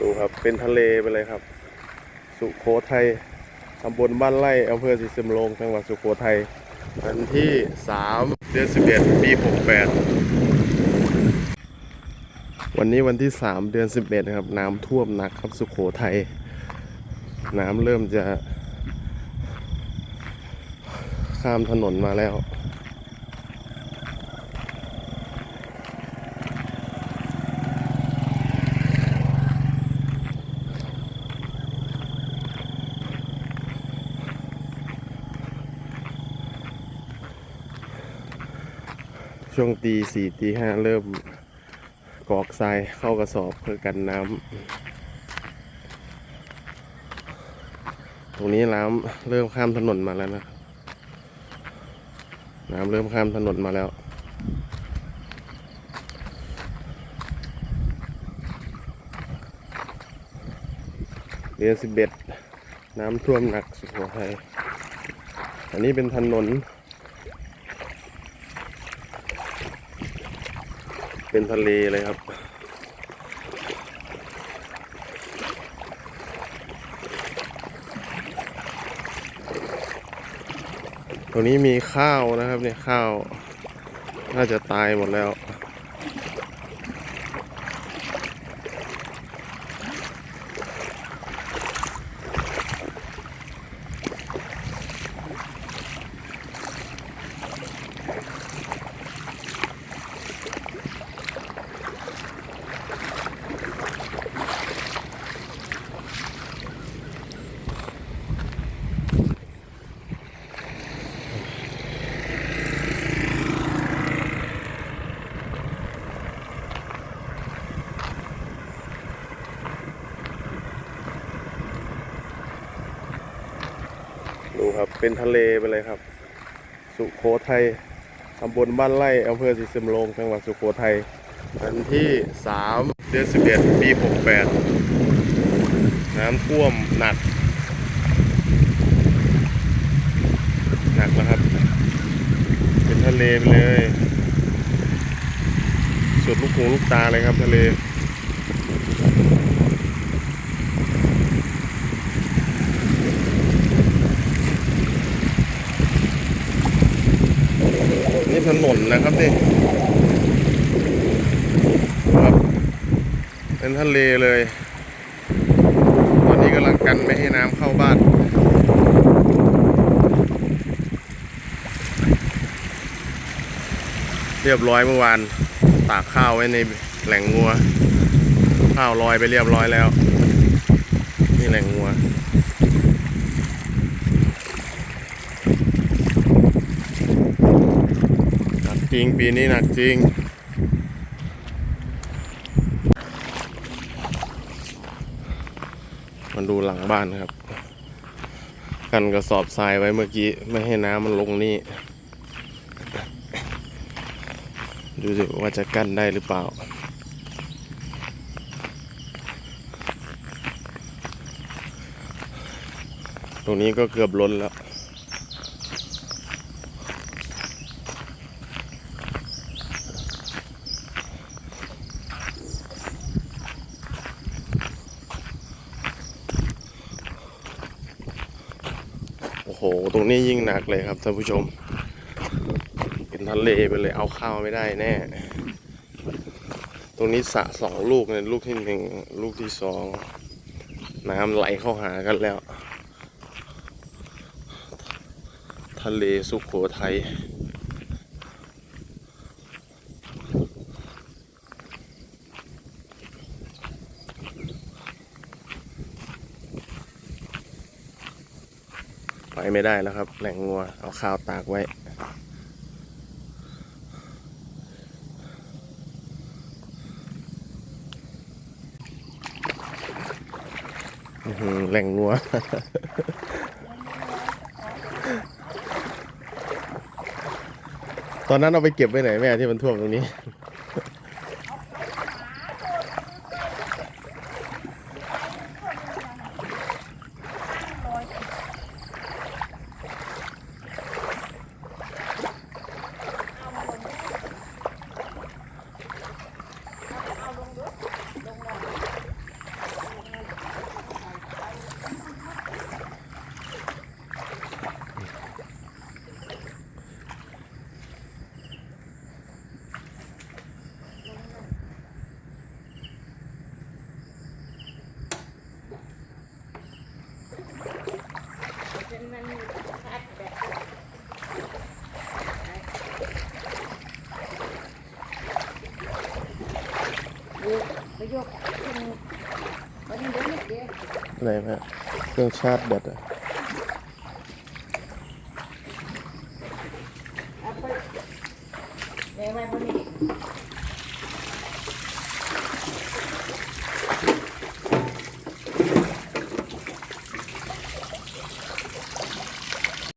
ดูครับเป็นทะเลไปเลยครับ สุโขทัยตำบลบ้านไร่อำเภอศรีสำโรงจังหวัดสุโขทัยวันที่ 3 เดือน 11 ปี 68 วันนี้วันที่ 3 เดือน 11ครับ น้ำท่วมหนักครับสุโขทัยน้ำเริ่มจะข้ามถนนมาแล้ว ช่วงตีสี่ตีห้าเริ่มกอกทรายเข้ากระสอบเพื่อกันน้ำตรงนี้น้ำเริ่มข้ามถนนมาแล้วนะน้ำเริ่มข้ามถนนมาแล้วเดือนสิบเอ็ดน้ำท่วมหนักสุโขทัยอันนี้เป็นถนน เป็นทะเลเลยครับ ตรงนี้มีข้าวนะครับเนี่ยข้าว น่าจะตายหมดแล้ว ดู ครับ เป็นทะเลไปเลยครับ สุโขทัยตำบลบ้านไร่อำเภอศรีสำโรงจังหวัดสุโขทัยวันที่3เดือน11ปี68น้ำท่วมหนัก หนักแล้วครับ เป็นทะเลไปเลย สุดลูกหูลูกตาเลยครับทะเล นี่ ถนนนะครับนี่ครับเป็นทะเลเลย ตอนนี้กำลังกันไม่ให้น้ำเข้าบ้านเรียบร้อยเมื่อวานตากข้าวไว้ในแหล่งงัว ข้าวลอยไปเรียบร้อยแล้ว นี่แหล่งงัว หนักจ ริง ปีนี้หนักจริงมาดูหลังบ้านครับ กันกระสอบทรายไว้เมื่อกี้ ไม่ให้น้ำมันลงนี่ ดูสิว่าจะกั้นได้หรือเปล่าตรงนี้ก็เกือบล้นแล้ว โอ้โห ตรงนี้ยิ่งหนักเลยครับท่านผู้ชม เป็นทะเลไปเลยเอาข้าวไม่ได้แน่ ตรงนี้สะสองลูกเนี่ยลูกที่หนึ่งลูกที่สองน้ำไหลเข้าหากันแล้ว ทะเลสุขโขทัย ไปไม่ได้แล้วครับ แหล่งงัว เอาข้าวตากไว้ แหล่งงัว ตอนนั้นเอาไปเก็บไว้ไหนแม่ที่มันท่วมตรงนี้ ไหนแม่เครื่องชาร์จแบตอะเอาไปเดี๋ยวไว้พอดี